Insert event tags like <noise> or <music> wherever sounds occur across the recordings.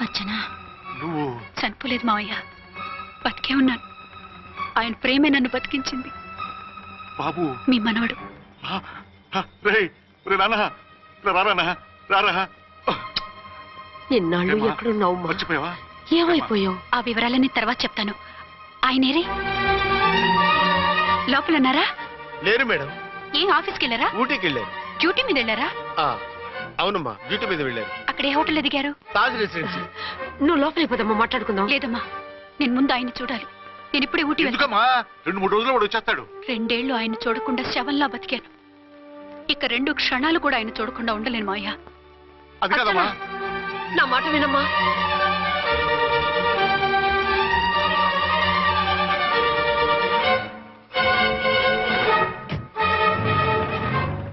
అర్చన. నువ్వు? చనిపోలేదు మావయ్య. బతికే ఉన్నాను. ఆయన ప్రేమే నన్ను బతికించింది. బాబు. మీ మనవడు. ఏమ్మా? ఎక్కడున్నావు మర్చిపోయావా? ఏమైపోయావు? ఆ వివరాలన్నీ తర్వాత చెప్తాను. ఆయనేరే లోపల ఉన్నారా లేరు మేడం. ఏ ఆఫీస్కి వెళ్ళారా? ఊటీకి వెళ్ళారు డ్యూటీ మీద వెళ్ళారా? ఆ, అవునమ్మా డ్యూటీ మీద వెళ్ళారు. అక్కడ ఏ హోటల్ ఎదిగారు? తాజ్ రెసిడెన్సీ. నువ్వు లోపలికి పోదమ్మా మాట్లాడుకుందాం. లేదమ్మా నేను ముందు ఆయన చూడాలి. నేను ఇప్పుడే ఊటీ ఎందుకమ్మా? రెండు మూడు రోజులు వాడు వచ్చేస్తాడు. రెండేళ్ళు ఆయన చూడకుండా శవంలా బతికాను. ఇక రెండు క్షణాలు కూడా ఆయన చూడకుండా ఉండలేను మావయ్య అది కాదమ్మా. నా మాట వినమ్మా.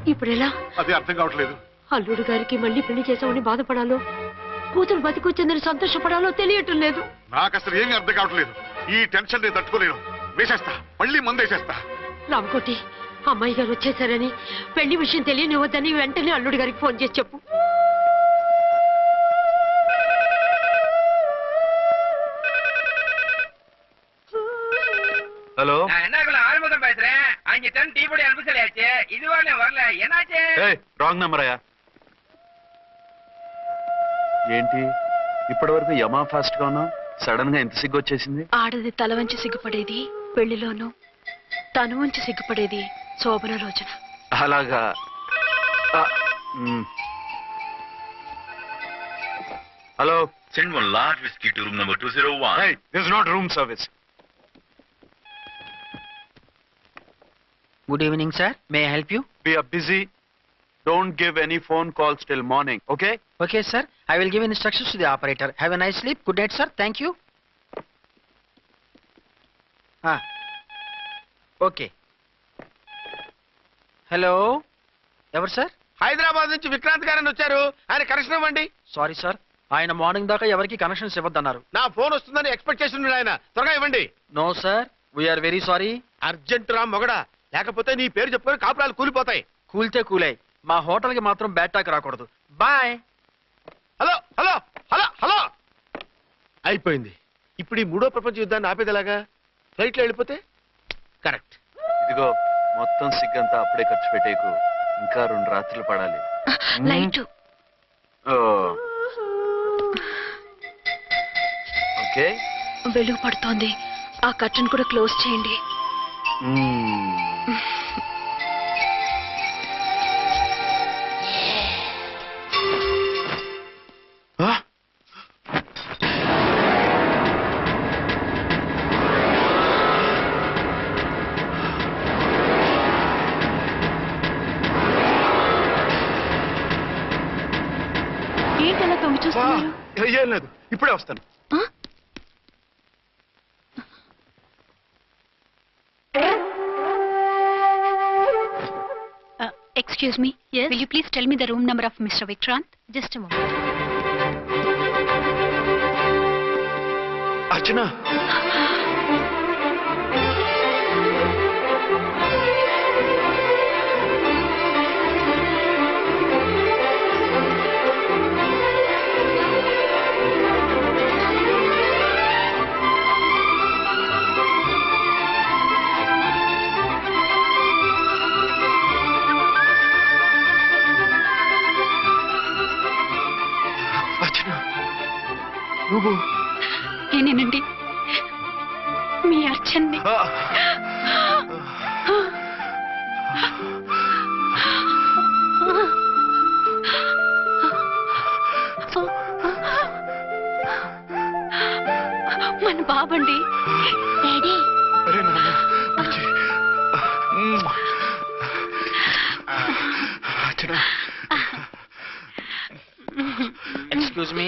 ఇప్పుడు ఎలా? అది అర్థం కావట్లేదు. అల్లుడు గారికి మళ్ళీ పెళ్లి చేసామని బాధపడాలో కూతురు బతికొచ్చిందని సంతోషపడాలో తెలియటం లేదు నాకు అసలు ఏమీ అర్థం కావట్లేదు ఈ టెన్షన్ నేను తట్టుకోలేను వేసేస్తా మళ్ళీ మందు వేసేస్తా రామకోటి అమ్మాయి గారు వచ్చేసారని పెళ్లి విషయం తెలియనివ్వద్దని వెంటనే అల్లుడి గారికి ఫోన్ చేసి చెప్పు ஹலோ நான் என்ன ஆறுமுகம் பேசுறேன் அஞ்சு டன் டீ பொடி அனுப்ப சொல்லியாச்சு இது வரல வரல என்னாச்சு ఏయ్ రాంగ్ నెంబర్ అయ్యా ఏంటి? ఇప్పటి వరకు యమా ఫాస్ట్గా ఉన్నావు సడన్గా ఎంత సిగ్గు వచ్చేసింది ఆడది తల వంచి సిగ్గుపడేది పెళ్ళిలోనూ తను వంచి సిగ్గుపడేది శోభన రోజున. అలాగా. ఆ, మ్. Hello. Send one large whiskey to room number 201. This not room service good evening sir may help you we are busy don't give any phone calls till morning okay okay sir I will give instructions to the operator have a nice sleep good night sir thank you okay hello ఎవరు sir Hyderabad నుంచి విక్రాంత్ గారని వచ్చారు. ఆయన connection ఇవ్వండి. Sorry sir ఆయన morning దాకా ఎవరికి connections ఇవ్వద్దన్నారు. నా ఫోన్ వస్తుందని ఎక్స్పెక్ట్ చేసి ఆయన. త్వరగా ఇవ్వండి. No sir we're very sorry urgent రా మొగడా. లేకపోతే నీ పేరు చెప్పుకొని కాపురాలు కూలిపోతాయి. కూల్తే కూలాయి మా హోటల్కి మాత్రం బ్యాట్ టాక్ రాకూడదు. Bye. Hello hello hello hello. అయిపోయింది. ఇప్పుడు ఈ మూడో ప్రపంచ యుద్ధాన్ని ఆపేది ఎలాగా? ఫ్లైట్లో వెళ్ళిపోతే? కరెక్ట్. ఇదిగో మొత్తం సిగ్గంతా అప్పుడే ఖర్చు పెట్టేకు. ఇంకా రెండు రాత్రులు పడాలి. <laughs> లైట్. ఓకే. వెలుగు పడుతోంది. ఆ కర్టన్ కూడా క్లోజ్ చేయండి. ఏంటలా తొంగి వా, చూస్తున్నారు ఏం లేదు. ఇప్పుడే వస్తాను? Excuse me will you please tell me the room number of mister Vikrant just Archana? Archana నువ్వు? నేనేనండి. మీ అర్చన్ని. మన బాబండి. Daddy. Excuse me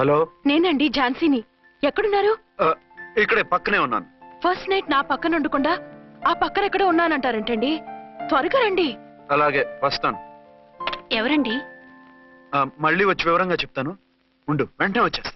hello? నేనండి ఝాన్సీని. ఎక్కడున్నారు? ఇక్కడే పక్కనే ఉన్నాను. ఫస్ట్ నైట్ నా పక్కన ఉండకుండా ఆ పక్కన ఎక్కడ ఉన్నానంటారేంటండి. త్వరగా రండి. అలాగే వస్తాను. ఎవరండి? మళ్ళీ వచ్చి వివరంగా చెప్తాను. ఉండు వెంటనే వచ్చేస్తా.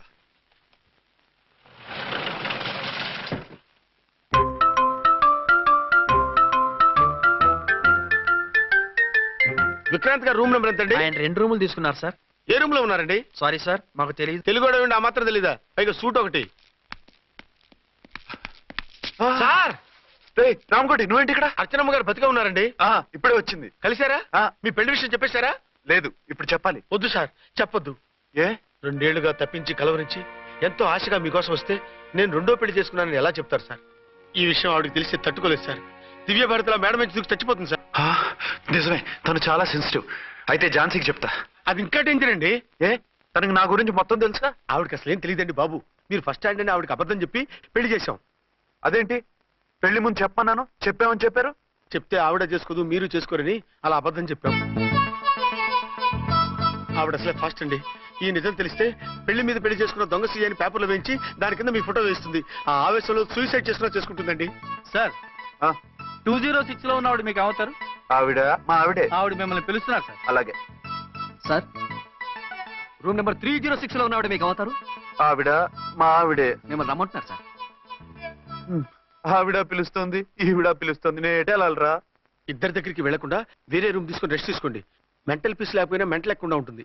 విక్రాంత్ గారు రూమ్ నెంబర్ ఎంతండి? ఆయన రెండు రూములు తీసుకున్నారు సార్. ఏ రూమ్లో ఉన్నారండి? సారీ సార్ మాకు తెలియదు తెలుగు ఏమిటి? ఆ మాత్రం తెలీదా? పైగా సూట్ ఒకటి. సార్! రామకోటి నువ్వేంటి ఇక్కడ? అర్చనమ్మ గారు బతిగా ఉన్నారండి. ఆ, ఇప్పుడే వచ్చింది. కలిసారా. మీ పెళ్ళి విషయం చెప్పేశారా? లేదు ఇప్పుడు చెప్పాలి. వద్దు సార్. చెప్పొద్దు. ఏ? రెండేళ్ళుగా తప్పించి కలవరించి ఎంతో ఆశగా మీకోసం వస్తే నేను రెండో పెళ్ళి చేసుకున్నానని ఎలా చెప్తారు సార్? ఈ విషయం ఆవిడకి తెలిసి తట్టుకోలేదు సార్. దివ్య భారతిలో మేడం నుంచి దూకి చచ్చిపోతుంది సార్. నిజమే. తను చాలా సెన్సిటివ్ అయితే ఝాన్సీకి చెప్తా. అది ఇంకా డేంజర్ అండి. ఏ? తనకి నా గురించి మొత్తం తెలుసా? ఆవిడకి అసలు ఏం తెలియదండి బాబు. మీరు ఫస్ట్ స్టాండ్ అని ఆవిడకి అబద్ధం చెప్పి పెళ్ళి చేశాం. అదేంటి? పెళ్ళి ముందు చెప్పన్నాను చెప్పామని చెప్పారు? చెప్తే ఆవిడ చేసుకోదు మీరు చేసుకోరని అలా అబద్ధం చెప్పాం. ఆవిడ అసలే ఫాస్ట్ అండి. ఈ నిజం తెలిస్తే పెళ్ళి మీద పెళ్ళి చేసుకున్న దొంగ సీ అని పేపర్లో వేయించి దాని కింద మీ ఫోటో వేస్తుంది ఆ ఆవేశంలో సూసైడ్ చేసుకున్నా చేసుకుంటుందండి. సార్ ఆ, టూ జీరో సిక్స్లో ఉన్నవాడు మీకు అవుతారు ఆవిడ? మా ఆవిడే. ఆవిడ మిమ్మల్ని పిలుస్తున్నారు సార్. అలాగే. Sir? Room number three zero సిక్స్లో ఉన్నవాడు మీకు అవుతారు? ఆవిడ మా ఆవిడే. మిమ్మల్ని రమ్మంటున్నారు సార్. ఆవిడ పిలుస్తుంది ఈవిడ పిలుస్తుంది. నేను ఎటు వెళ్ళాలిరా? ఇద్దరి దగ్గరికి వెళ్ళకుండా వేరే రూమ్ తీసుకొని రెస్ట్ తీసుకోండి. మెంటల్ పీస్ లేకపోయినా మెంటల్ లేకుండా ఉంటుంది.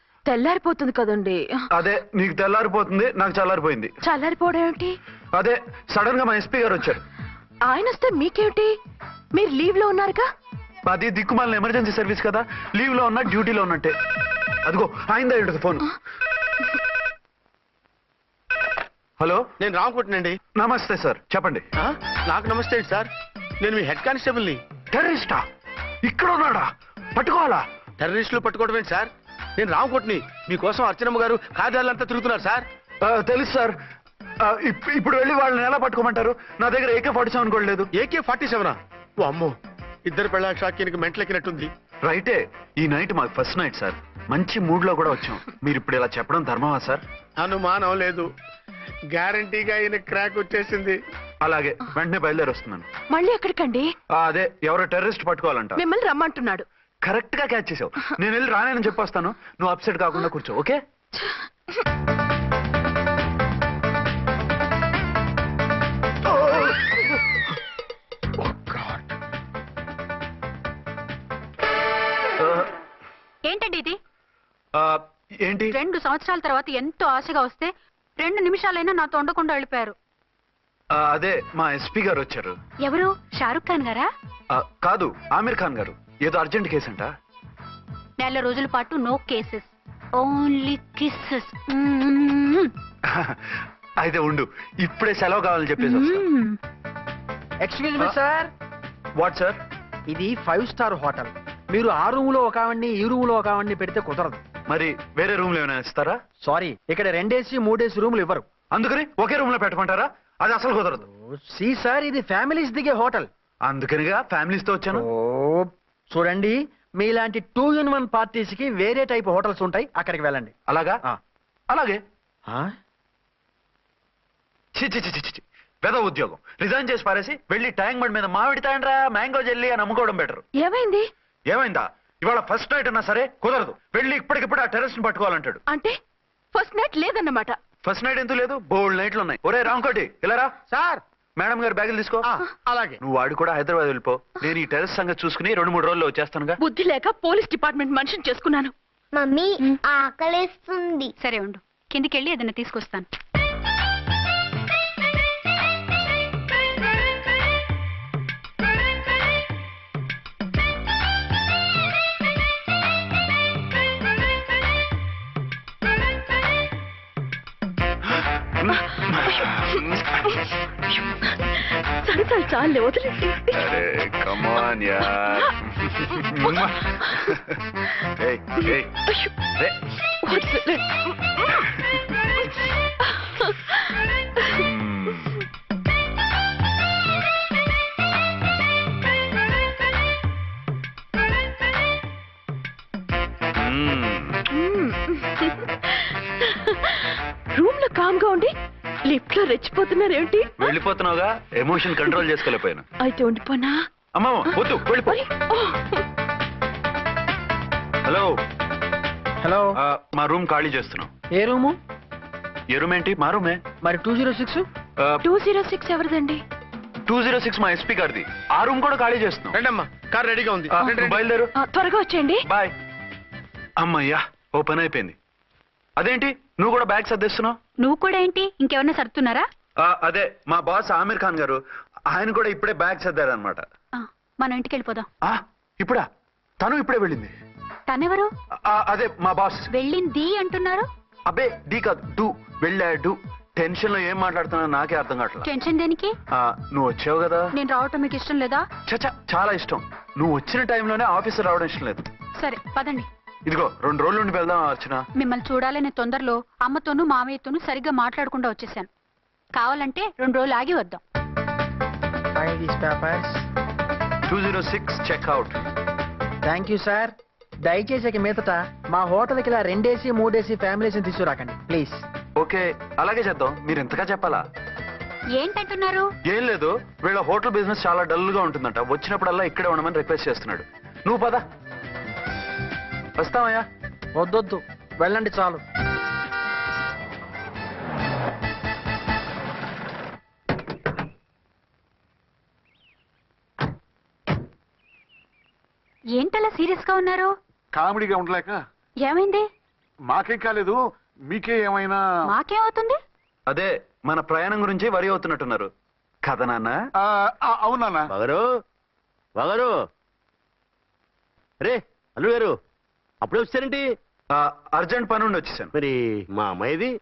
తెల్లారిపోతుంది కదండి. అదే నీకు తెల్లారిపోతుంది నాకు చల్లారిపోయింది. చల్లారిపోవడం ఏమిటి? అదే సడన్గా మా ఎస్పీ గారు వచ్చారు. ఆయన వస్తే మీకేమిటి? మీరు లీవ్లో ఉన్నారుగా? అది దిక్కుమాలిన ఎమర్జెన్సీ సర్వీస్ కదా. లీవ్లో ఉన్నా డ్యూటీలో ఉన్నట్టే. అదిగో ఆయిందా ఉంటుంది ఫోన్? హలో? నేను రామకుంటునండి నమస్తే సార్. చెప్పండి. ఆ? నాకు నమస్తే అండి సార్. నేను మీ హెడ్ కానిస్టేబుల్ని. టెర్రరిస్టా? ఇక్కడ ఉన్నాడా పట్టుకోవాలా? టెర్రరిస్టులు పట్టుకోవడం ఏంటి సార్? నేను రామకోట్ని మీకోసం అర్చనమ్మ గారు కార్యాలంతా తిరుగుతున్నారు సార్. ఆ, తెలుసు సార్. ఇప్పుడు వెళ్ళి వాళ్ళని ఎలా పట్టుకోమంటారు? నా దగ్గర ఏకే ఫార్టీ సెవెన్ కూడా లేదు. AK forty సెవెనా? ఓ అమ్మో. ఇద్దరు పెళ్ళ షాకీనికి మెంటలెక్కినట్టుంది. రైటే ఈ నైట్ మాకు ఫస్ట్ నైట్ సార్. మంచి మూడ్లో కూడా వచ్చాం. మీరు ఇప్పుడు ఇలా చెప్పడం ధర్మమా సార్? అనుమానం లేదు. గ్యారంటీగా ఈయన క్రాక్ వచ్చేసింది. అలాగే వెంటనే బయలుదేరి వస్తున్నాను మళ్ళీ ఎక్కడికండి? ఆ, అదే ఎవరో టెర్రరిస్ట్ పట్టుకోవాలంట. మిమ్మల్ని రమ్మంటున్నాడు. కరెక్ట్గా క్యాచ్ చేసావు నేను వెళ్ళి రానని చెప్పొస్తాను. నువ్వు అప్సెట్ కాకుండా కూర్చో ఓకే? ఏంటండి ఇది? ఆ, ఏంటి? రెండు సంవత్సరాల తర్వాత ఎంతో ఆశగా వస్తే రెండు నిమిషాలైనా నాతో ఉండకుండా వెళ్ళిపోయారు. ఆ, అదే మా ఎస్పీ గారు వచ్చారు. ఎవరు? షారుఖ్ ఖాన్ గారా? ఆ, కాదు ఆమీర్ ఖాన్ గారు. ఏదో అర్జెంట్ కేసు అంట. నెల రోజుల పాటు నో కేసెస్ ఓన్లీ కిస్సెస్ అయితే ఉండు. ఇప్పుడే సెలవు కావాలని చెప్పేసి excuse me sir what sir ఇది ఫైవ్ స్టార్ హోటల్ మీరు ఆ రూమ్లో ఒక ఆవిడ్ని ఈ రూమ్లో ఒక ఆవిడ్ని పెడితే కుదరదు. మరి వేరే రూమ్లో ఏమైనా ఇస్తారా? సారీ ఇక్కడ రెండేసి మూడేసి రూములు ఇవ్వరు. అందుకని ఒకే రూమ్లో పెట్టమంటారా? అది అసలు కుదరదు. సి సార్ ఇది ఫ్యామిలీస్ దిగే హోటల్ అందుకనిగా families తో వచ్చాను. ఓ చూడండి మీలాంటి టూ ఇన్ వన్ పార్టీస్కి వేరే టైప్ హోటల్స్ ఉంటాయి అక్కడికి వెళ్ళండి. అలాగా? ఆ. అలాగే? ఆ? చి చి చి చి, చి చి. పెద్ద ఉద్యోగం. రిజైన్ చేసి పారేసి వెళ్ళి ట్యాంక్ బండ్ మీద మామిడి తాండ్రా మ్యాంగో జెల్లీ అని అమ్ముకోవడం బెటర్ ఏమైంది? ఏమైందా? ఇవాళ ఫస్ట్ నైట్ అన్నా సరే కుదరదు. వెళ్ళి ఇప్పటికిప్పుడు ఆ టెర్రస్ని పట్టుకోవాలంటాడు. అంటే ఫస్ట్ నైట్ లేదన్నమాట. ఫస్ట్ నైట్ ఎందుకు లేదు? బోల్డ్ నైట్లు ఉన్నాయి. ఒరే రాంకోటి ఇలారా సార్ మేడం గారు బ్యాగులు తీసుకో. అలాగే. నువ్వు వాడు కూడా హైదరాబాద్ వెళ్ళిపో. నేను ఈ టెర్రస్ సంగతి చూసుకుని రెండు మూడు రోజుల్లో వచ్చేస్తానుగా. బుద్ధి లేక పోలీస్ డిపార్ట్మెంట్ మనిషిని చేసుకున్నాను. మమ్మీ ఆకలేస్తుంది. సరే ఉండు. కిందికెళ్ళి ఏదైనా తీసుకొస్తాను. సరే చాలే వదిలేసి. అరే కమాన్ యార్ ఏయ్ ఏయ్ రే. వదిలే. మ్మ్. మ్మ్. రూమ్లో కామ్గా ఉండి లిఫ్ట్లో రెచ్చిపోతున్నారేంటి వెళ్ళిపోతున్నావుగా ఎమోషన్ కంట్రోల్ చేసుకోలేకపోయాను. అయితే ఉండిపోనా అమ్మా వద్దు వెళ్ళిపో. హలో. హలో. మా రూమ్ ఖాళీ చేస్తున్నాం. ఏ రూము? ఏ రూమ్ ఏంటి? మా రూమే. మరి two zero six? Two zero six ఎవరిదండి? టూ జీరో సిక్స్ మా ఎస్పీ గారిది. ఆ రూమ్ కూడా ఖాళీ చేస్తున్నాం. రండమ్మా కార్ రెడీగా ఉంది. బయలుదేరు. త్వరగా వచ్చేయండి. బాయ్. అమ్మయ్యా ఓ పని అయిపోయింది. అదేంటి? నువ్వు కూడా బ్యాగ్ సర్దేస్తున్నావు? నువ్వు కూడా ఏంటి? ఇంకెవరన్నా సర్దుతున్నారా? అదే మా బాస్ ఆమీర్ ఖాన్ గారు ఆయన కూడా ఇప్పుడే బ్యాగ్ సర్దారనమాట ఆ, మనం ఇంటికి వెళ్ళిపోదాం ఇప్పుడా? తను ఇప్పుడే వెళ్ళింది. తనెవరు? ఆ, అదే మా బాస్. వెళ్ళింది అంటున్నారు? అబ్బే డీ కాదు డూ. వెళ్ళాడు టెన్షన్లో ఏం మాట్లాడుతున్నా నాకే అర్థం కావట్లేదు టెన్షన్ దేనికి? నువ్వు వచ్చావు కదా? నేను రావటం మీకు ఇష్టం లేదా? చచ్చా చాలా ఇష్టం. నువ్వు వచ్చిన టైంలోనే ఆఫీసర్ రావడం ఇష్టం లేదు. సరే పదండి. ఇదిగో రెండు రోజుల నుండి వెళ్దాం అర్చన. మిమ్మల్ని చూడాలనే తొందరలో అమ్మతోనూ మామయ్యతోనూ సరిగ్గా మాట్లాడకుండా వచ్చేసాను. కావాలంటే రెండు రోజులు ఆగి వద్దాం. Papers two zero six checkout thank you sir దయచేసి ఇక మీదట మా హోటల్కి ఇలా రెండేసి మూడేసి ఫ్యామిలీస్ని తీసుకురాకండి. ప్లీజ్ ఓకే అలాగే చేద్దాం. మీరు ఎంతగా చెప్పాలా? ఏంటంటున్నారు? ఏం లేదు. వీళ్ళ హోటల్ బిజినెస్ చాలా డల్గా ఉంటుందంట. వచ్చినప్పుడల్లా ఇక్కడే ఉండమని రిక్వెస్ట్ చేస్తున్నాడు. నువ్వు పద. వస్తావయ్యా? వద్దొద్దు. వెళ్ళండి చాలు. సీరియస్గా ఉన్నారు? కామెడీగా ఉండలేక. ఏమైంది? మాకేం కాలేదు మీకే ఏమైనా? మాకేమవుతుంది? అదే మన ప్రయాణం గురించి వరి అవుతున్నట్టున్నారు. కదా నాన్న? బాగారు రే అల్లుడు గారు అప్పుడే వచ్చారేంటి? ఆ, అర్జెంట్ పని ఉండి వచ్చేసాను. మరి మా అమ్మాయిది?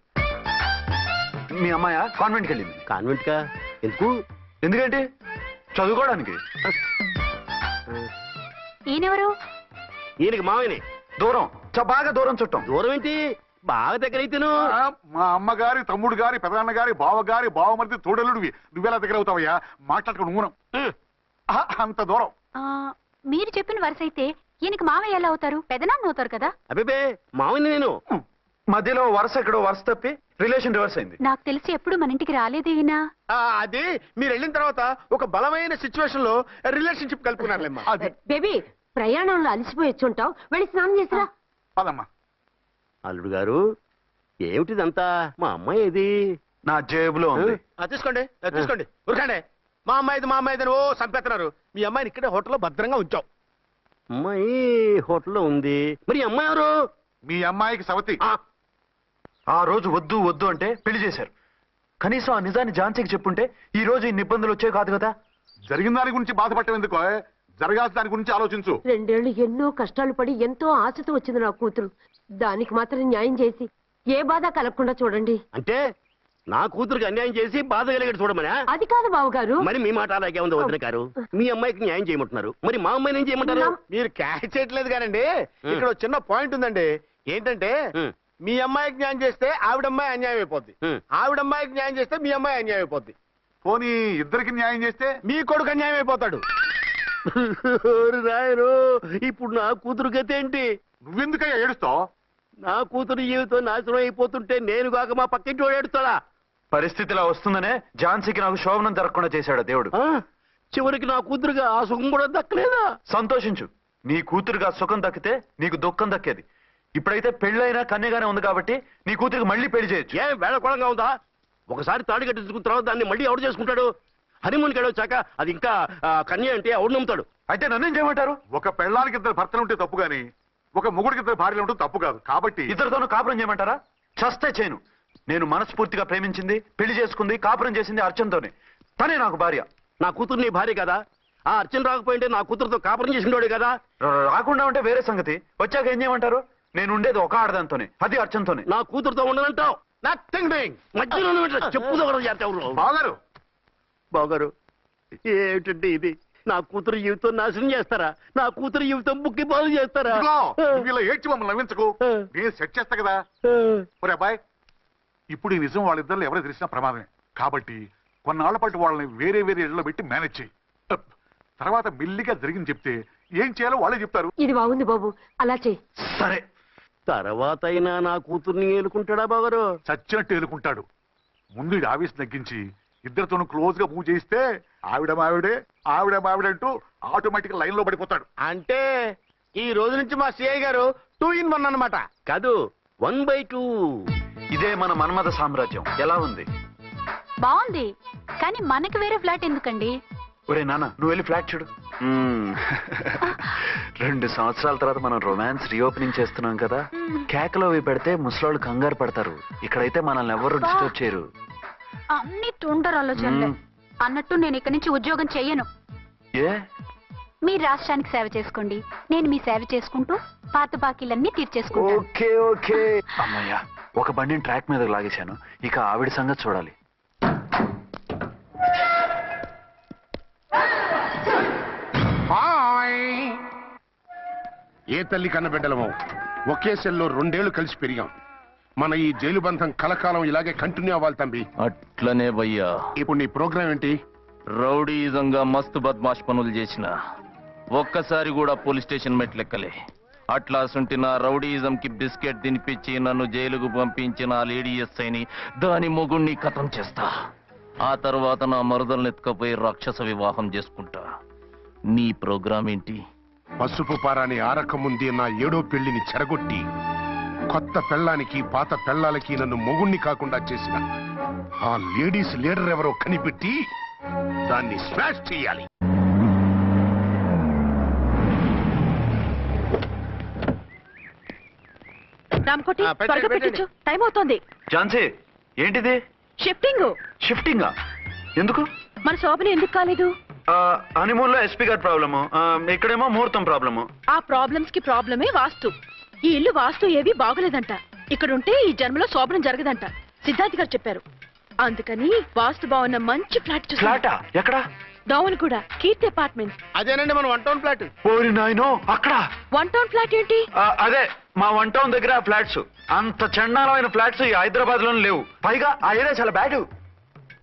మీ అమ్మాయ? కాన్వెంట్కి వెళ్ళింది. కాన్వెంట్ కా ఎందుకు? ఎందుకంటే చదువుకోవడానికి. ఈయనెవరు? ఈయనకి మామయ్యని దూరం. చ- బాగా దూరం చుట్టం. దూరం ఏంటి? బాగా దగ్గర అయితేను ఆ, మా అమ్మగారి తమ్ముడు గారి పెదనాన్న గారి బావ గారి బావమరిది తోడలుడివి నువ్వెలా దగ్గర అవుతావయ్యా మాట్లాడుకుని ఊనం హ్మ్. ఆ, అంత దూరం. ఆ, మీరు చెప్పిన వరుస అయితే ఈయనకి మామయ్య ఎలా అవుతారు? పెదనాన్న అవుతారు కదా? అబ్బే మామయ్యని నేను. మధ్యలో వరుస ఎక్కడో వరుస తప్పి రిలేషన్ రివర్స్ అయింది. నాకు తెలిసి ఎప్పుడు మన ఇంటికి రాలేదు ఈయన. ఆ, అది మీరు వెళ్ళిన తర్వాత ఒక బలమైన సిచ్యువేషన్లో రిలేషన్షిప్ కలుపుకున్నారులేమ్మా. అది. బేబీ ప్రయాణంలో అలసిపోయి వచ్చుంటావు. వెళ్ళి స్నానం చేసిరా. పదమ్మా. అల్లుడు గారు ఏమిటిదంతా? మా అమ్మాయి ఏది? నా జేబులో ఉంది. ఆ, తీసుకోండి ఆ, తీసుకోండి. ఉరకండి. మా అమ్మాయిది మా అమ్మాయిది అని ఓ చంపేస్తున్నారు మీ అమ్మాయిని ఇక్కడే హోటల్లో భద్రంగా ఉంచాం అమ్మాయి హోటల్లో ఉంది. మరి ఈ అమ్మాయి ఎవరు? మీ అమ్మాయికి సవతి. ఆ, ఆ రోజు వద్దు వద్దు అంటే పెళ్ళి చేశారు. కనీసం ఆ నిజాన్ని ఝాన్సీకి చెప్పుంటే ఈ రోజు ఇన్ని ఇబ్బందులు వచ్చే కాదు కదా. జరిగిన దాని గురించి బాధపడటం ఎందుకో జరగాల్సిన దాని గురించి ఆలోచించు. రెండేళ్ళు ఎన్నో కష్టాలు పడి ఎంతో ఆశతో వచ్చింది నా కూతురు. దానికి మాత్రం న్యాయం చేసి ఏ బాధ కలగకుండా చూడండి. అంటే నా కూతురికి అన్యాయం చేసి బాధ కలిగేది చూడమనా? అది కాదు బావగారు. మరి మీ మాట అలాగే ఉంది వదిన గారు మీ అమ్మాయికి న్యాయం చేయమంటున్నారు. మరి మా అమ్మాయిని ఏం చేయమంటారు? మీరు క్యాచ్ చేయట్లేదు కానండి. ఇక్కడ ఒక చిన్న పాయింట్ ఉందండి. ఏంటంటే. మీ. అమ్మాయికి న్యాయం చేస్తే ఆవిడ అమ్మాయి అన్యాయం అయిపోద్ది. హ్మ్. ఆవిడ అమ్మాయికి న్యాయం చేస్తే మీ అమ్మాయి అన్యాయం అయిపోద్ది. పోనీ ఇద్దరికి న్యాయం చేస్తే? మీ కొడుకు అన్యాయం అయిపోతాడు. రాయరు ఇప్పుడు నా కూతురు గతి ఏంటి? నువ్వెందుకయ్యా ఏడుస్తావు? నా కూతురు జీవితం నాశనం అయిపోతుంటే నేను కాక మా పక్కింటి వాడు ఏడుస్తాడా? పరిస్థితి ఇలా వస్తుందనే ఝాన్సీకి నాకు శోభనం జరగకుండా చేశాడు దేవుడు. ఆ? చివరికి నా కూతురుగా ఆ సుఖం కూడా దక్కలేదా? సంతోషించు. నీ కూతురుగా సుఖం దక్కితే నీకు దుఃఖం దక్కేది. ఇప్పుడైతే పెళ్ళైనా కన్యగానే ఉంది కాబట్టి నీ కూతురికి మళ్ళీ పెళ్ళి చేయొచ్చు. ఏం వేళకోళంగా ఉందా? ఒకసారి తాడు కట్టించుకున్న తర్వాత దాన్ని మళ్ళీ ఎవడు చేసుకుంటాడు? హనీమూన్కి వెళ్ళొచ్చాక అది ఇంకా కన్య అంటే ఎవడు నమ్ముతాడు? అయితే నన్నేం చేయమంటారు? ఒక పెళ్ళానికి ఇద్దరు భర్తలు ఉంటే తప్పు గాని ఒక మొగుడికి ఇద్దరు భార్యలు ఉంటే తప్పు కాదు. కాబట్టి ఇద్దరితోనూ కాపురం చేయమంటారా? చస్తే చేయను నేను మనస్ఫూర్తిగా ప్రేమించింది పెళ్ళి చేసుకుంది కాపురం చేసింది అర్చనతోనే. తనే నాకు భార్య. నా కూతురు నీ భార్య కదా? ఆ అర్చన రాకపోయింటే నా కూతురుతో కాపురం చేసినోడే కదా? రాకుండా ఉంటే వేరే సంగతి. వచ్చాక ఏం చేయమంటారు? నేను ఉండేది ఒక ఆడదాంతోనే అది అర్చనతోనే. నా కూతురుతో ఉండనంటావు? నథింగ్ డూయింగ్ మధ్యలో నువ్వు చెప్పు దగ్గర చేస్తావు బాగారు బాగారు ఏమిటంటే ఇది? నా కూతురు జీవితం నాశనం చేస్తారా? నా కూతురు జీవితం బుక్కి బాగు చేస్తారా? ఇలా ఏడ్చి మమ్మల్ని నవ్వించకు. నేను సెట్ చేస్తా కదా. ఒరే అబ్బాయి ఇప్పుడు ఈ నిజం వాళ్ళిద్దరు ఎవరో తెలిసినా ప్రమాదమే. కాబట్టి కొన్నాళ్ళ పాటు వాళ్ళని వేరే వేరే ఇళ్ళలో పెట్టి మేనేజ్ చేయి. తర్వాత మెల్లిగా జరిగింది చెప్తే ఏం చేయాలో వాళ్ళే చెప్తారు. ఇది బాగుంది బాబు అలా చెయ్యి సరే. తర్వాత అయినా నా కూతుర్ని ఏలుకుంటాడా బాగారు చచ్చినట్టు ఎదుర్కొంటాడు ముందు ఆవేశం తగ్గించి ఇద్దరితోనూ క్లోజ్గా మూవ్ చేయిస్తే ఆవిడ మావిడే ఆవిడ మావిడే అంటూ ఆటోమేటిక్ లైన్లో పడిపోతాడు. అంటే ఈ రోజు నుంచి మా సిఐ గారు టూ ఇన్ వన్ అన్నమాట. కాదు వన్ బై టూ ఇదే మన మన్మథ సామ్రాజ్యం. ఎలా ఉంది? బాగుంది. కానీ మనకి వేరే ఫ్లాట్ ఎందుకండి? ఒరే నాన్న నువ్వు వెళ్ళి ఫ్లాట్ చూడు. మ్మ్. <laughs> రెండు సంవత్సరాల తర్వాత మనం రొమాన్స్ రీఓపెనింగ్ చేస్తున్నాం కదా. కేకలో అవి పెడితే ముసలోళ్ళు కంగారు పడతారు. ఇక్కడైతే మనల్ని ఎవరు డిస్టర్బ్ చేయరు. అన్ని తుండరు ఆలోచనలే. అన్నట్టు నేను ఇక్కడి నుంచి ఉద్యోగం చెయ్యను. ఏ? మీరు రాష్ట్రానికి సేవ చేసుకోండి. నేను మీ సేవ చేసుకుంటూ పాత బాకీలన్నీ తీర్చేసుకుంటాను. Okay okay. అమ్మయ్యా ఒక బండిని ట్రాక్ మీద లాగేశాను. ఇక ఆవిడ సంగతి చూడాలి. ఏ తల్లి కన్న బిడ్డలమో ఒకే సెల్లో రెండేళ్ళు కలిసి పెరిగాం. మన ఈ జైలు బంధం కలకాలం ఇలాగే కంటిన్యూ అవ్వాలి తంబి. అట్లనే భయ్యా ఇప్పుడు నీ ప్రోగ్రామ్ ఏంటి? రౌడీజంగా మస్తు బద్మాష్ పనులు చేసిన. ఒక్కసారి కూడా పోలీస్ స్టేషన్ మెట్లెక్కలే అట్లా సుంటి నా రౌడీజం కి బిస్కెట్ తినిపించి నన్ను జైలుకు పంపించిన లేడీ ఎస్ఐని దాని మొగుణ్ణి కథం చేస్తా. ఆ తర్వాత నా మరుదల్ని ఎత్తుకపోయి రాక్షస వివాహం చేసుకుంటా. నీ ప్రోగ్రామ్ ఏంటి? పసుపు పారాని ఆరక ముందే నా ఏడో పెళ్ళిని చెరగొట్టి కొత్త పెళ్ళానికి పాత పెళ్ళాలకి నన్ను మొగుణ్ణి కాకుండా చేసిన ఆ లేడీస్ లీడర్ ఎవరో కనిపెట్టి దాన్ని స్మాష్ చేయాలి రామకోటి ఆ, పెట్టండి, త్వరగా పెట్టండి. పెట్టించు టైం అవుతోంది. ఝాన్సీ ఏంటిది? షిఫ్టింగ్. షిఫ్టింగా? ఎందుకు? మన శోభని ఎందుకు కాలేదు? హనీమూన్లో ఎస్పీ గారి ప్రాబ్లము ఇక్కడేమో ముహూర్తం ప్రాబ్లము. ఆ ప్రాబ్లమ్స్కి ప్రాబ్లమే వాస్తు. ఈ ఇల్లు వాస్తు ఏవి బాగోలేదంట. ఇక్కడ ఉంటే ఈ జన్మలో శోభనం జరగదంట. సిద్ధార్థ్ గారు చెప్పారు. అందుకని వాస్తు బాగున్న మంచి ఫ్లాట్ ఫ్లాటా? ఎక్కడ? డౌన్ కూడా. కీర్తి అపార్ట్మెంట్ అదేనండి మన వన్ టౌన్ ఫ్లాట్. ఓరి నాయనో అక్కడ? వన్ టౌన్ ఫ్లాట్ ఏంటి? అదే మా వన్ టౌన్ దగ్గర ఫ్లాట్స్. అంత చండాలమైన ఫ్లాట్స్ ఈ హైదరాబాద్లోనే లేవు. పైగా ఆ ఏరియా చాలా బ్యాడ్.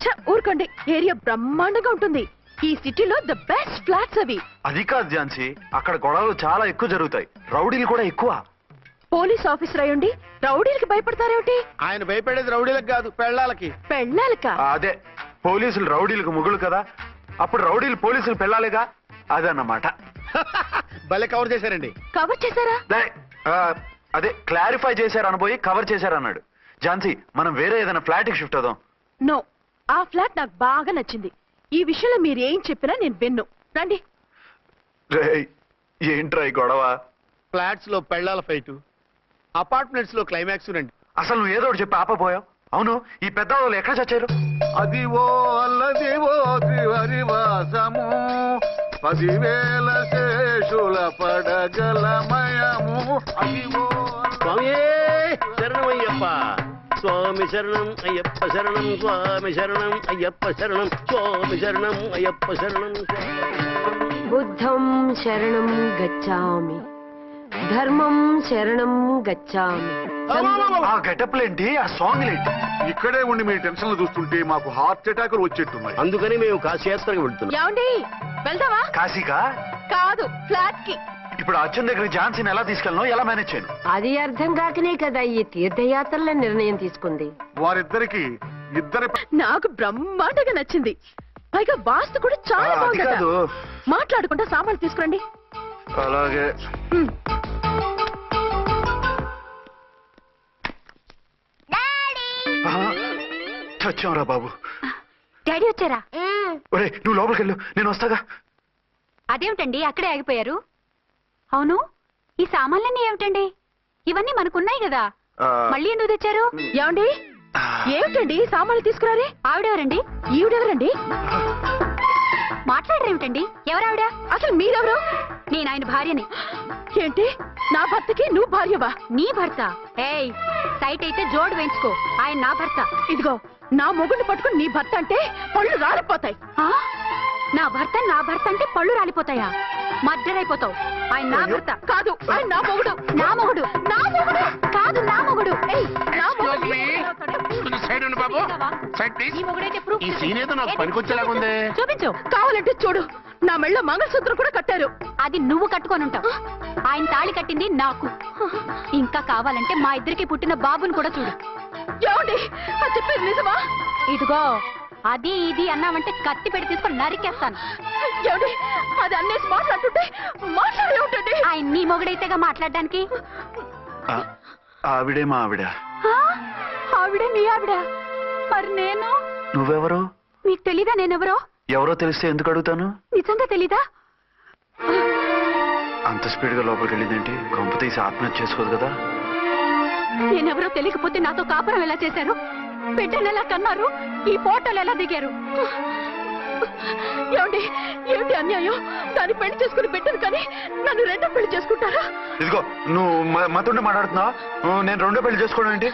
ఛ, ఊరుకోండి. ఏరియా బ్రహ్మాండంగా ఉంటుంది. ఈ సిటీలో ద బెస్ట్ ఫ్లాట్స్ అవి. అది కాదు ఝాన్సీ. అక్కడ గొడవలు చాలా ఎక్కువ జరుగుతాయి. రౌడీలు కూడా ఎక్కువ. పోలీస్ ఆఫీసర్ అయ్యుండి రౌడీలకి భయపడతారేమిటి? ఆయన భయపడేది రౌడీలకు కాదు పెళ్ళాలకి. పెళ్ళాలక? అదే. పోలీసులు రౌడీలకు ముగులు కదా? అప్పుడు రౌడీలు పోలీసులు పెళ్ళాలిగా? అదన్నమాట. <laughs> భలే కవర్ చేశారండి. కవర్ చేశారా? ఆ, అదే క్లారిఫై చేశారు అనబోయి కవర్ చేశారు అన్నాడు ఝాన్సీ మనం వేరే ఏదైనా ఫ్లాట్కి షిఫ్ట్ అవుదాం. నో ఆ ఫ్లాట్ నాకు బాగా నచ్చింది. ఈ విషయంలో మీరు ఏం చెప్పినా నేను విన్ను. రండి. రేయ్, ఏంట్రా ఈ గొడవ? ఫ్లాట్స్లో పెళ్ళాల ఫైట్. అపార్ట్మెంట్స్లో క్లైమాక్స్ రండి. అసలు నువ్వు ఏదో ఒకటి చెప్పి ఆపపోయావు అవును ఈ పెద్ద వాళ్ళు ఎక్కడ చచ్చారు? అదివో అల్లదివో త్రివరివాసము పదివేల శేషుల పడగలమయము అదివో స్వామి శరణమయ్యప్ప స్వామి శరణం అయ్యప్ప శరణం స్వామి శరణం అయ్యప్ప శరణం స్వామి శరణం అయ్యప్ప శరణం. బుద్ధం శరణం గచ్చామి. ధర్మం శరణం గచ్చామి. ఆ గెటప్లు ఏంటి ఆ సాంగ్ ఏంటి ఇక్కడే ఉండి మీ టెన్షన్లు చూస్తుంటే మాకు హార్ట్ అటాకులు వచ్చేట్టున్నాయి. అందుకని మేము కాశీయాత్రకు వెళ్తున్నాం. ఏమండి? వెళ్దామా కాశీకా? కాదు ఫ్లాట్కి ఇప్పుడు అర్జున్ దగ్గర ఝాన్సీని ఎలా తీసుకెళ్ళను ఎలా మేనేజ్ చేయను? అది అర్థం కాకనే కదా ఈ తీర్థయాత్రల నిర్ణయం తీసుకుంది. వారిద్దరికి ఇద్దరి నాకు బ్రహ్మాండంగా నచ్చింది. పైగా వాస్తు కూడా చాలా కాదు. మాట్లాడుకుంటా సామాన్లు తీసుకురండి. అలాగే. చచ్చాంరా బాబు. డాడీ వచ్చారా? ఒరే నువ్వు లోపలికి వెళ్ళు. నేను వస్తాగా. అదేమిటండి? అక్కడే ఆగిపోయారు. అవును? ఈ సామాన్లన్నీ ఏమిటండి? ఇవన్నీ మనకున్నాయి కదా. మళ్ళీ ఎందుకు తెచ్చారు? ఏమండి? ఏమిటండి? సామాన్లు తీసుకురారే? ఆవిడెవరండి? ఈవిడెవరండి? మాట్లాడరేమిటండి? ఎవరావిడ? అసలు మీరెవరు? నేను ఆయన భార్యని. ఏంటి? నా భర్తకి నువ్వు భార్యవా? నీ భర్త? ఏయ్ సైట్ అయితే జోడు వేయించుకో. ఆయన నా భర్త. ఇదిగో నా మొగుడిని పట్టుకుని నీ భర్త అంటే పళ్ళు రాలిపోతాయి? నా భర్త నా భర్త అంటే పళ్ళు రాలిపోతాయా? మద్దరైపోతావు ఆయన నా భర్త. కాదు ఆయన నా మొగుడు. నా మొగుడు. నా మొగుడు. కాదు నా మొగుడు. ఏయ్, నా మొగుడు. Excuse me. నీ మొగుడు అవుతాడు. సైడ్ ఉండి బాబు. సైడ్ ఈ ప్లీజ్ మొగుడైతే proof ఈ చూపించు. సీన్ ఏదో నాకు ఏది? పనికొచ్చేలాగా ఉంది. చూపించు. కావాలంటే చూడు. నా మెళ్ళ మంగళసూత్రం కూడా కట్టారు. అది నువ్వు కట్టుకొని ఉంటావు. ఆయన తాళి కట్టింది నాకు. ఇంకా కావాలంటే మా ఇద్దరికి పుట్టిన బాబుని కూడా చూడు. ఏమండి? అది చెప్పేది నిజమా? ఇదిగో అది ఇది అన్నావంటే కత్తి పెట్టి తీసుకొని నరికేస్తాను. అది అన్నేసి మాట్లాడుతుంటే ఆయన నీ మొగుడైతేగా మాట్లాడడానికి? ఆ, ఆవిడే మా ఆవిడ. ఆ? ఆవిడే నీ ఆవిడ? మరి నేను? నువ్వెవరు? నీకు తెలీదా నేనెవరో? ఎవరో తెలిస్తే ఎందుకు అడుగుతాను? నిజంగా తెలీదా? అంత స్పీడ్గా లోపలికి వెళ్ళిందేంటి? కొంప తీసి ఆత్మహత్య చేసుకోదు కదా? నేనెవరో తెలియకపోతే నాతో కాపురం ఎలా చేశారు? బిడ్డను ఎలా కన్నారు? ఈ ఫోటోలు ఎలా దిగారు? ఏమండి ఏమిటి అన్యాయం? దాన్ని పెళ్ళి చేసుకుని బిడ్డను కానీ నన్ను రెండో పెళ్ళి చేసుకుంటారా? ఇదిగో నువ్వు మాతోనే మాట్లాడుతున్నావా? నేను రెండో పెళ్ళి చేసుకోవడం ఏంటి?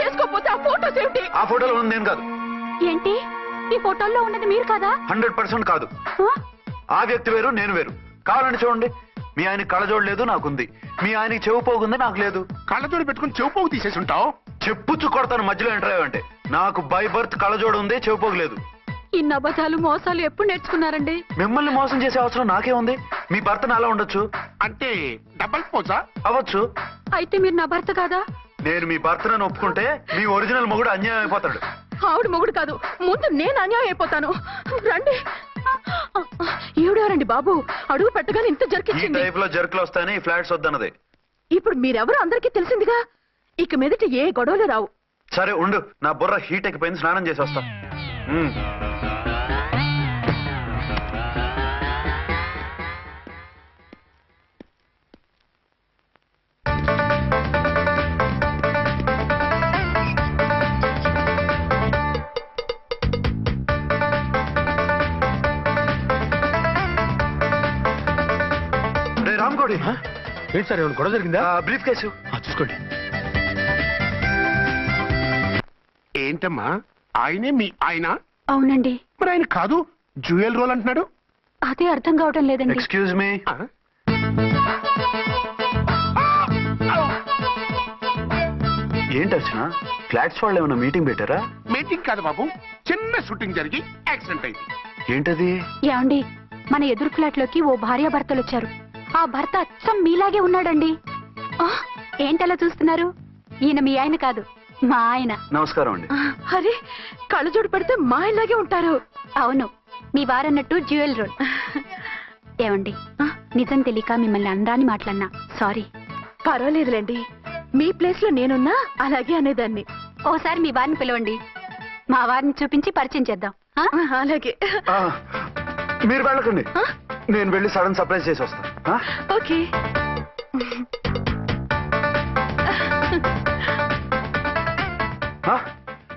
చేసుకోకపోతే ఆ ఫోటోస్ ఏమిటి? ఆ ఫోటోలో ఉంది నేను కాదు. ఏంటి? ఈ ఫోటోల్లో ఉన్నది మీరు కాదా? హండ్రెడ్ పర్సెంట్ కాదు. ఆ? ఆ వ్యక్తి వేరు నేను వేరు. కావాలని చూడండి మీ ఆయన కళ్ళజోడు లేదు నాకుంది. మీ ఆయనకి చెవు పోగుంది నాకు లేదు. కళ్ళజోడు పెట్టుకుని చెవు పోగు తీసేసి ఉంటావు? చెప్పుచ్చు కొడతాను మధ్యలో ఎంటర్ అయ్యావంటే. నాకు బై బర్త్ కళ్ళజోడు ఉంది చెవు పోగు లేదు ఇన్ని అబద్ధాలు మోసాలు ఎప్పుడు నేర్చుకున్నారండి? మిమ్మల్ని మోసం చేసే అవసరం నాకే ఉంది. మీ భర్తను అలా ఉండొచ్చు. అంటే డబల్ పోజా అవ్వచ్చు. అయితే మీరు నా భర్త కాదా? నేను మీ భర్తను ఒప్పుకుంటే మీ ఒరిజినల్ మొగుడు అన్యాయం అయిపోతాడు. ఆవిడ మొగుడు కాదు. ముందు నేను అన్యాయం అయిపోతాను. రండి. ఈవిడెవరండి బాబు. అడుగు పెట్టగానే ఇంత ఈ జరికిచ్చింది. టైప్లో జర్కులు వస్తాయని ఈ ఫ్లాట్స్ వద్దన్నది. ఇప్పుడు మీరెవరు అందరికీ తెలిసిందిగా. ఇక మీదట ఏ గొడవలు రావు. సరే ఉండు. నా బుర్ర హీట్ ఎక్కిపోయింది స్నానం చేసి వస్తా ఉమ్. రే రామ్కోడి ఏంటి సార్ ఏమైనా గొడవ జరిగిందా? Brief case. చూసుకోండి. ఏంటమ్మా? ఆయనే మీ ఆయన? అవునండి. మరి ఆయన కాదు? జ్యువెల్ రోల్ అంటున్నాడు? అదే అర్థం కావటం లేదండి. ఎక్స్క్యూజ్ మీ ఆ? ఏంటి వచ్చిన ఫ్లాట్స్ వాళ్ళు ఏమైనా మీటింగ్ పెట్టారా? మీటింగ్ కాదు బాబు. చిన్న షూటింగ్ జరిగి యాక్సిడెంట్ అయింది. ఏంటది? ఏమండి? మన ఎదురు ఫ్లాట్లోకి ఓ భార్య భర్తలు వచ్చారు. ఆ భర్త అచ్చం మీలాగే ఉన్నాడండి. ఆ, ఏంటలా చూస్తున్నారు? ఈయన మీ ఆయన కాదు. మా ఆయన. నమస్కారం అండి. అరే కళ్ళజోడు పెడితే మా ఇలాగే ఉంటారు. అవును మీ వారన్నట్టు జ్యువెల్ రోల్ ఏమండి నిజం తెలియక మిమ్మల్ని అందాన్ని మాట్లాడినా. సారీ. పర్వాలేదులేండి. మీ ప్లేస్లో నేనున్నా అలాగే అనేదాన్ని. ఓసారి మీ వారిని పిలవండి. మా వారిని చూపించి పరిచయం చేద్దాం? అలాగే. మీరు వెళ్ళకండి. నేను వెళ్ళి సడన్ సర్ప్రైజ్ చేసి వస్తాను? ఓకే.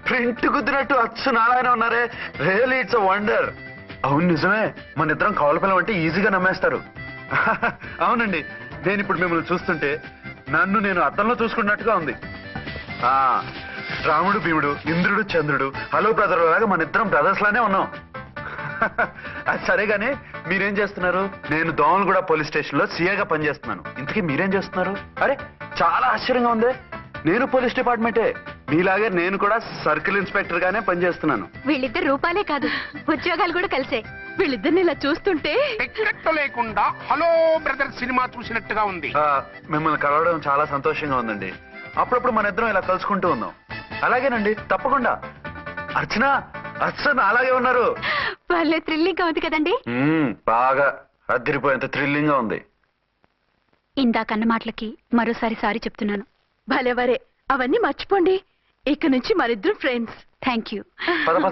ప్రింట్ కుదిరినట్టు అచ్చు నారాయణ ఉన్నారే. రియల్ ఇట్స్ వండర్ అవును నిజమే. మన ఇద్దరం కవల పిల్లం అంటే ఈజీగా నమ్మేస్తారు. <laughs> అవునండి. నేను ఇప్పుడు మిమ్మల్ని చూస్తుంటే నన్ను నేను అర్థంలో చూసుకున్నట్టుగా ఉంది. ఆ రాముడు భీముడు ఇంద్రుడు చంద్రుడు హలో బ్రదర్ లాగా మన ఇద్దరం బ్రదర్స్ లానే ఉన్నాం. <laughs> అది సరే గానీ మీరేం చేస్తున్నారు? నేను దోమలగూడ పోలీస్ స్టేషన్లో సీఏగా పనిచేస్తున్నాను. ఇంతకీ మీరేం చేస్తున్నారు? అరే చాలా ఆశ్చర్యంగా ఉంది. నేను పోలీస్ డిపార్ట్మెంటే. మీలాగే నేను కూడా సర్కిల్ ఇన్స్పెక్టర్ గానే పనిచేస్తున్నాను. వీళ్ళిద్దరు రూపాలే కాదు ఉద్యోగాలు కూడా కలిసే. వీళ్ళిద్దరిని ఇలా చూస్తుంటే టిక్కెట్ లేకుండా హలో బ్రదర్ సినిమా చూసినట్టుగా ఉంది. ఆ, మిమ్మల్ని కలవడం చాలా సంతోషంగా ఉందండి. అప్పుడప్పుడు మన ఇద్దరం ఇలా కలుసుకుంటూ ఉన్నాం. అలాగేనండి తప్పకుండా. అర్చన అర్చన అలాగే ఉన్నారు. వాళ్ళే థ్రిల్లింగ్ ఉంది కదండి? మ్మ్, బాగా అదిరిపోయేంత థ్రిల్లింగ్గా ఉంది. ఇందాకన్న మాటలకి మరోసారి సారీ చెప్తున్నాను. భలేవరే అవన్నీ మర్చిపోండి. ఇక నుంచి మరిద్దరు ఫ్రెండ్స్ థ్యాంక్ యూ